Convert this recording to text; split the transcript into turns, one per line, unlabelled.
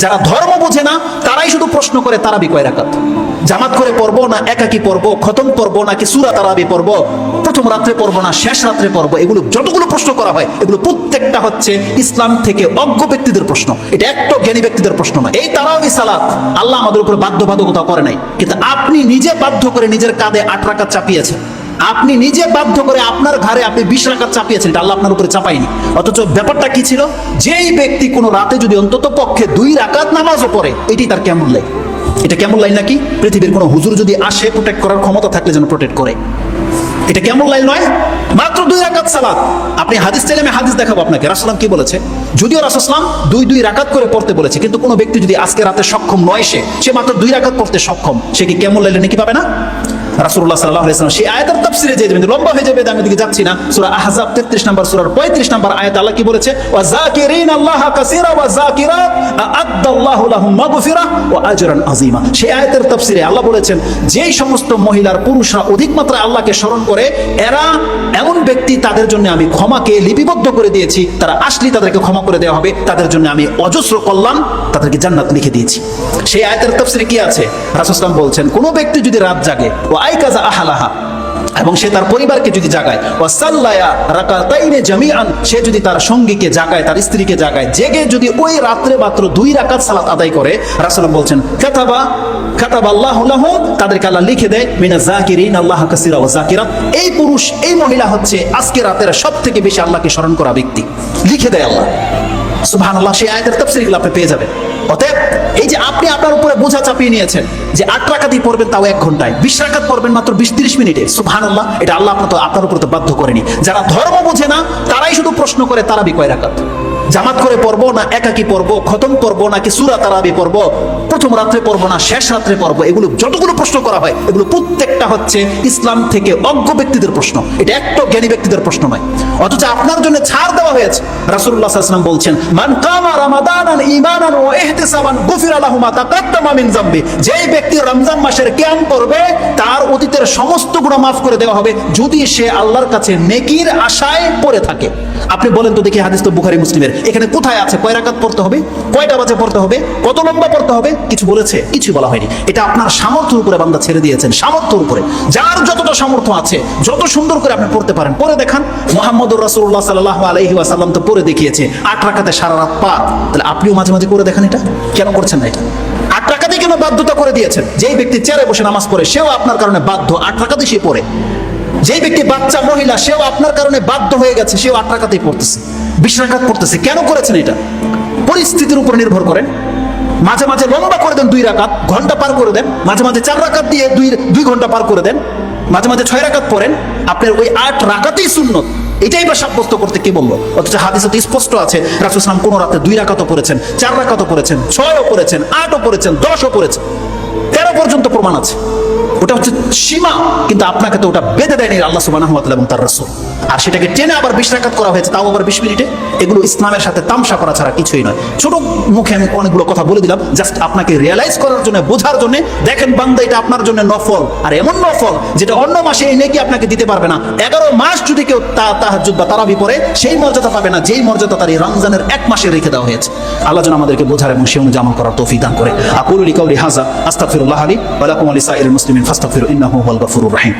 যারা ধর্ম বোঝে না, তারাই শুধু প্রশ্ন করে তারাবি কয় রাকাত। জামাত করে পড়ব না একাকি পড়ব, খতম পড়ব নাকি সুরা তারাবি পড়ব? প্রথম রাত্রে পড়ব না, শেষ রাত্রে পড়ব? এগুলো যতগুলো প্রশ্ন করা হয়, এগুলো প্রত্যেকটা হচ্ছে ইসলাম থেকে অজ্ঞ ব্যক্তিদের প্রশ্ন। এটা একটা জ্ঞানী ব্যক্তিদের প্রশ্ন নয়। এই তারাবি সালাত আল্লাহ আমাদের উপর বাধ্যবাধকতা করে নাই। কিন্তু আপনি নিজে বাধ্য করে নিজের কাঁধে আট রাকাত চাপিয়েছেন। আপনি নিজে বাধ্য করে আপনার ঘরে আপনি বিশ রাকাত চাপিয়েছেন আল্লাহ আপনার উপরে চাপাইনি অথচ ব্যাপারটা কি ছিল? যেই ব্যক্তি কোনো রাতে যদি অন্তত পক্ষে দুই রাকাত নামাজও পড়ে, এটি তার কেমন লাগে এটা কেমন লাইন নাকি? পৃথিবীর কোনো হুজুর যদি আসে প্রোটেক্ট করার ক্ষমতা থাকলে যেন প্রোটেক্ট করে। এটা কেমন লাইন নয়? মাত্র দুই রাকাত সালাত। আপনি হাদিস চাইলে আমি হাদিস দেখাবো আপনাকে। রাসলাম কি বলেছে? যদিও রাসুসলাম দুই দুই রাকাত করে পড়তে বলেছে, কিন্তু কোনো ব্যক্তি যদি আজকে রাতে সক্ষম নয় সে সে মাত্র দুই রাকাত পড়তে সক্ষম, সে কি কেমন লাইলে নাকি পাবে না? রাসূলুল্লাহ সাল্লাল্লাহু আলাইহি ওয়াসাল্লাম সেই আয়াতের তাফসীরে যে যাবেন। লম্বা হয়ে যাবে, আমি দিকে যাচ্ছি না। সূরা আহজাব 33 নম্বর, সূরার 35 নম্বর আয়াত আল্লাহ কি বলেছে? ওয়া যাকিরিন আল্লাহ কাসীরা, ওয়া যাকিরাত আ'আদ্দাল্লাহু লাহুম মাগফিরাহ ওয়া আজরান আযীমা। সেই আয়াতের তাফসীরে আল্লাহ বলেছেন, যেই সমস্ত মহিলার পুরুষরা অধিক মাত্রায় আল্লাহকে স্মরণ করে, এরা এমন ব্যক্তি তাদের জন্য আমি ক্ষমাকে লিপিবদ্ধ করে দিয়েছি। তারা আসলে তাদেরকে ক্ষমা করে দেওয়া হবে। তাদের জন্য আমি অজস্র কল্যাণ তাদেরকে জান্নাত লিখে দিয়েছি। সেই আয়তের তফসিরে কি আছে? রাসুসলাম বলছেন, কোনো ব্যক্তি যদি রাত জাগে ও আইকাজা আহালাহা এবং সে তার পরিবারকে যদি জাগায় সে যদি তার সঙ্গীকে জাগায়, তার স্ত্রীকে জাগায়, জেগে যদি ওই রাত্রে মাত্র দুই রাকাত সালাত আদায় করে, রাসূল বলছেন, কাতাবা আল্লাহু লাহু তাদেরকে আল্লাহ লিখে দেয়, মিনা আল্লাহ কাসিরা ওয়া জাকিরাত এই পুরুষ, এই মহিলা হচ্ছে আজকে রাতের সবথেকে বেশি আল্লাহকে স্মরণ করা ব্যক্তি। লিখে দেয় আল্লাহ। সুবহানাল্লাহ, সেই আয়াতের তাফসীরগুলো আপনি পেয়ে যাবেন। অতএব এই যে আপনি আপনার উপরে বোঝা চাপিয়ে নিয়েছেন যে আট রাকাতই পড়বেন তাও এক ঘন্টায়, বিশ রাকাত পড়বেন মাত্র বিশ তিরিশ মিনিটে, সুবহানাল্লাহ, এটা আল্লাহ আপনার আপনার উপরে তো বাধ্য করেনি। যারা ধর্ম বোঝে না, তারাই শুধু প্রশ্ন করে তারা কয় রাকাত? জামাত করে পড়ব না একাকি পড়ব, খতম পড়ব নাকি সুরা তারাবি পড়ব? প্রথম রাত্রে পড়ব না, শেষ রাত্রে পড়ব। এগুলো যতগুলো প্রশ্ন করা হয়, এগুলো প্রত্যেকটা হচ্ছে ইসলাম থেকে অজ্ঞ ব্যক্তিদের প্রশ্ন। এটা একটা জ্ঞানী ব্যক্তিদের প্রশ্ন নয়। অথচ আপনার জন্য ছাড় দেওয়া হয়েছে। আলাইহি ওয়াসাল্লাম বলছেন, মান কামা রামাদানান ঈমানান ওয়া ইহতিসাবান গুফিরা লাহু মা তাকাদ্দামা মিন যামবি। যেই ব্যক্তি রমজান মাসের কিয়াম করবে, তার অতীতের সমস্ত গুনাহ মাফ করে দেওয়া হবে যদি সে আল্লাহর কাছে নেকির আশায় পড়ে থাকে। আপনি বলেন তো দেখি হাদিস তো বুখারী, মুসলিমের। এখানে কোথায় আছে? কয় রাকাত পড়তে হবে? কয়টা বাজে পড়তে হবে? কত লম্বা পড়তে হবে? কিছু বলেছে কিছু বলা হয়নি। এটা আপনার সামর্থ্যের উপরে বান্দা ছেড়ে দিয়েছেন, সামর্থ্যের উপরে। যার যতটা সামর্থ্য আছে, যত সুন্দর করে আপনি পড়তে পারেন, পড়ে দেখান। মোহাম্মদুর রাসূলুল্লাহ সাল্লাল্লাহু আলাইহি ওয়াসাল্লাম তো পড়ে দেখিয়েছে, আট রাকাতে সারা রাত পার। তাহলে আপনিও মাঝে মাঝে করে দেখান এটা? কেন করছেন না এটা? আট টাকাতে কেন বাধ্যতা করে দিয়েছেন? যেই ব্যক্তি চেয়ারে বসে নামাজ পড়ে, সেও আপনার কারণে বাধ্য, আট টাকাতে সে পড়ে। যেই ব্যক্তি বাচ্চা মহিলা, সেও আপনার কারণে বাধ্য হয়ে গেছে, সেও আট টাকাতেই পড়তেছে। পড়তেছে, কেন করেছেন এটা? পরিস্থিতির উপর নির্ভর করেন। মাঝে মাঝে লম্বা করে দেন দুই রাকাত, ঘণ্টা পার করে দেন। মাঝে মাঝে চার রাকাত দিয়ে দুই দুই ঘণ্টা পার করে দেন। মাঝে মাঝে ছয় রাকাত পড়েন। আপনার ওই আট রাকাতেই সুন্নত। এটাই বা সাব্যস্ত করতে কি বলব? অথচ হাদিসে তো স্পষ্ট আছে, রাসুল ইসলাম কোন রাতে দুই রাকাতও পড়েছেন, চার রাকাতও পড়েছেন, ছয়ও পড়েছেন, আটও পড়েছেন, দশও পড়েছেন। তেরো পর্যন্ত প্রমাণ আছে। ওটা হচ্ছে সীমা, কিন্তু আপনাকে তো ওটা বেঁধে দেয়নি আল্লাহ সুবাহ এবং তার রসুল। আর সেটাকে টেনে আবার বিশ রাকাত করা হয়েছে, তাও আবার বিশ মিনিটে। এগুলো ইসলামের সাথে তামসা করা ছাড়া কিছুই নয়। ছোট মুখে আমি অনেকগুলো কথা বলে দিলাম জাস্ট আপনাকে রিয়েলাইজ করার জন্য, বোঝার জন্য। দেখেন বান্দা, এটা আপনার জন্য নফল। আর এমন নফল যেটা অন্য মাসে এই নেকি আপনাকে দিতে পারবে না। এগারো মাস যদি কেউ তা তাহাজুদ বা তারাবি পরে সেই মর্যাদা পাবে না, যেই মর্যাদা তার এই রমজানের এক মাসে রেখে দেওয়া হয়েছে। আল্লাহ যেন আমাদেরকে বোঝার এবং সে অনুযায়ী আমল করার তৌফিক দান করে। আকুল লিকাউলি হাজা, আস্তাগফিরুল্লাহ আলী ওয়া লাকুম আলি সাইরিল মুসলিমিন ফাস্তাগফিরু ইন্নাহু হুয়াল গফুরুর রহিম।